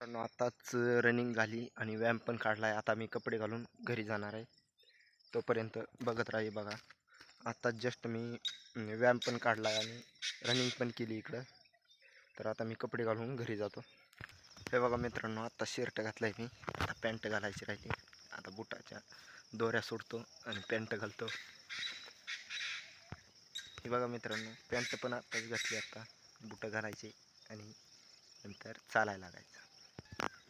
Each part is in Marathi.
मित्रांनो आताच रनिंग झाली आणि व्यायाम पण काढला आहे आता मी कपडे घालून घरी जाणार आहे. तोपर्यंत बघत राही बघा. आत्ताच जस्ट मी व्यायाम पण काढला आहे आणि रनिंग पण केली इकडं. तर आता मी कपडे घालून घरी जातो. हे बघा मित्रांनो आत्ता शर्ट घातला आहे मी. आता पॅन्ट घालायची राहिली. आता बुटाच्या दोऱ्या सोडतो आणि पॅन्ट घालतो. हे बघा मित्रांनो पॅन्ट पण आत्ताच घातली आता. बुटं घालायचे आणि नंतर चालायला लागायचं.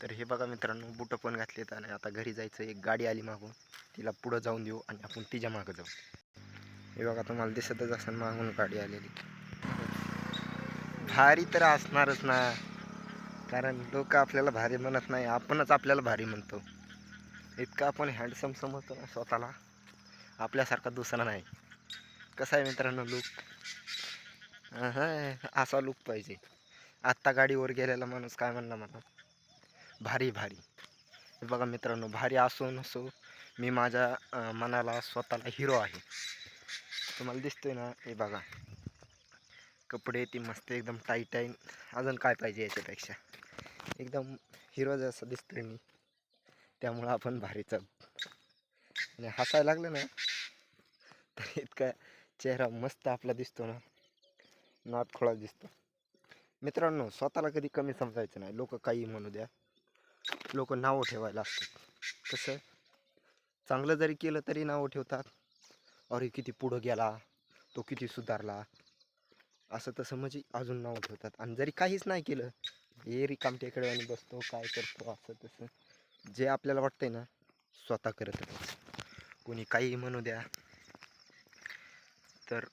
तर हे बघा मित्रांनो बुटं पण घातलेत आणि आता घरी जायचं एक गाडी आली मागून. तिला पुढं जाऊन देऊ आणि आपण तिच्या मागं जाऊ. हे बघा तुम्हाला दिसतच असं मागून गाडी आलेली. भारी तर असणारच ना. कारण लोक आपल्याला भारी म्हणत नाही आपणच आपल्याला भारी म्हणतो. इतकं आपण हँडसम समजतो ना स्वतःला. आपल्यासारखा दुसरा नाही. कसा आहे मित्रांनो लुक हां असा लुक पाहिजे. आत्ता गाडीवर गेलेला माणूस काय म्हणला मला? भारी भारी. हे बघा मित्रांनो भारी असो नसो मी माझ्या मनाला स्वतःला हिरो आहे. तुम्हाला दिसतोय ना हे बघा. कपडे ती मस्त एकदम टाईट आहे. अजून काय पाहिजे याच्यापेक्षा? एकदम हिरो जसं दिसतोय मी त्यामुळं आपण भारीच आहोत. आणि हसायला लागलं ना तर इतका चेहरा मस्त आपला दिसतो ना नात खोळा दिसतो. मित्रांनो स्वतःला कधी कमी समजायचं नाही. लोक काही म्हणू द्या. लोक नावं ठेवायला असतात कसं चांगलं जरी केलं तरी नावं ठेवतात. अरे किती पुढं गेला तो किती सुधारला. असं तसं म्हणजे अजून नावं ठेवतात. आणि जरी काहीच नाही केलं हे रिकामटेकडे आणि बसतो काय करतो असं तसं. जे आपल्याला वाटतंय ना स्वतः करत कोणी काही म्हणू द्या. तर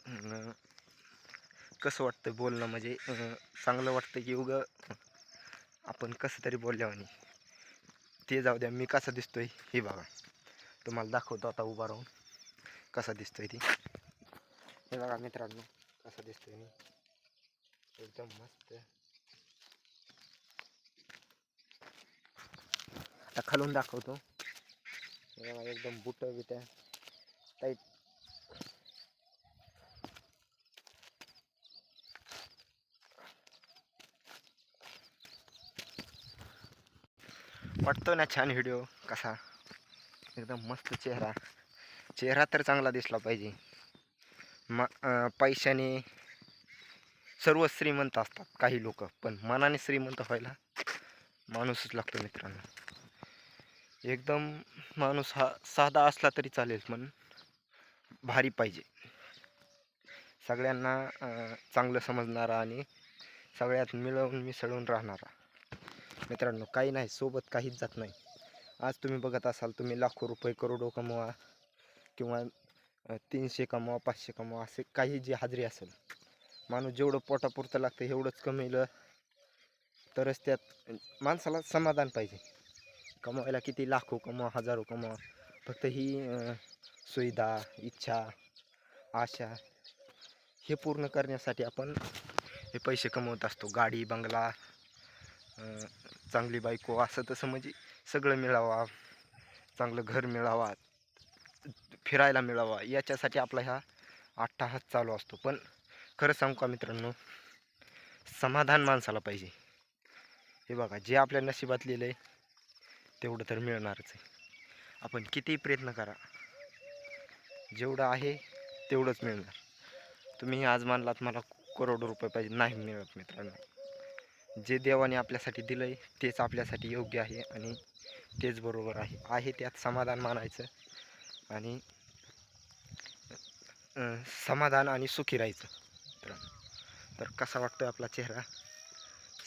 कसं वाटतं बोलणं? म्हणजे चांगलं वाटतं की उगं आपण कसं तरी बोलल्यावानी. ते जाऊ द्या मी कसा दिसतोय हे बघा. तुम्हाला दाखवतो आता उभा राहून कसा दिसतोय ती. हे बघा मित्रांनो कसा दिसतोय मी. एकदम मस्त. आता खालून दाखवतो. हे बघा एकदम बुट बिट टाईट वाटतो ना छान व्हिडिओ कसा? एकदम मस्त चेहरा. चेहरा तर चांगला दिसला पाहिजे. म पैशाने सर्व श्रीमंत असतात काही लोक पण मनाने श्रीमंत व्हायला माणूसच लागतो मित्रांनो. एकदम माणूस हा साधा असला तरी चालेल पण भारी पाहिजे. सगळ्यांना चांगलं समजणारा आणि सगळ्यात मिळवून मिसळून राहणारा. मित्रांनो काही नाही सोबत काहीच जात नाही. आज तुम्ही बघत असाल तुम्ही लाखो रुपये करोडो कमवा किंवा तीनशे कमवा पाचशे कमवा असे काही जी हाजरी असेल. माणूस जेवढं पोटापुरतं लागतं एवढंच कमवलं तरच त्यात माणसाला समाधान पाहिजे. कमवायला किती लाखो कमवा हजारो कमवा फक्त ही सुविधा इच्छा आशा हे पूर्ण करण्यासाठी आपण हे पैसे कमवत असतो. गाडी बंगला चांगली बायको असं तसं म्हणजे सगळं मिळावा चांगलं घर मिळावा फिरायला मिळावा याच्यासाठी आपला ह्या अट्टाहास चालू असतो. पण खरं सांगू का मित्रांनो समाधान माणसाला पाहिजे. हे बघा जे आपल्या नशिबात लिहिलं आहे तेवढं तर मिळणारच आहे. आपण कितीही प्रयत्न करा जेवढं आहे तेवढंच मिळणार. तुम्ही आज मानलात मला करोडो रुपये पाहिजे. नाही मिळत मित्रांनो. जे देवाने आपल्यासाठी दिलं आहे तेच आपल्यासाठी योग्य आहे आणि तेच बरोबर आहे. आहे त्यात समाधान मानायचं आणि समाधान आणि सुखी राहायचं. मित्रांनो तर कसा वाटतोय आपला चेहरा?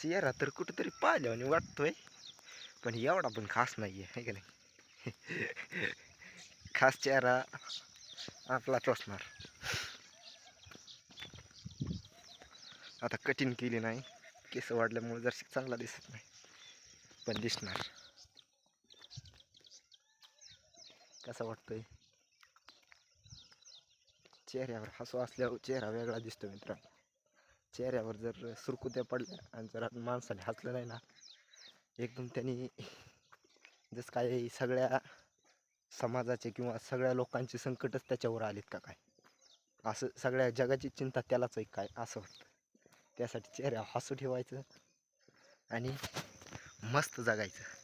चेहरा तर कुठेतरी पाहिल्याने वाटतोय पण एवढा पण खास नाही आहे का नाही? खास चेहरा आपलाच असणार. आता कठीण केली नाही. केस वाढल्यामुळे जर चांगला दिसत नाही. पण दिसणार. कसा वाटतोय? चेहऱ्यावर हसू असल्यावर चेहरा वेगळा दिसतो मित्रांनो चेहऱ्यावर जर सुरकुत्या पडल्या आणि जर माणसाने हसलं नाही ना एकदम त्यांनी जसं काय सगळ्या समाजाचे किंवा सगळ्या लोकांचे संकटच त्याच्यावर आलेत का काय? असं सगळ्या जगाची चिंता त्यालाच आहे काय? असं होतं. त्यासाठी चेहऱ्यावर हसू ठेवायचं आणि मस्त जगायचं.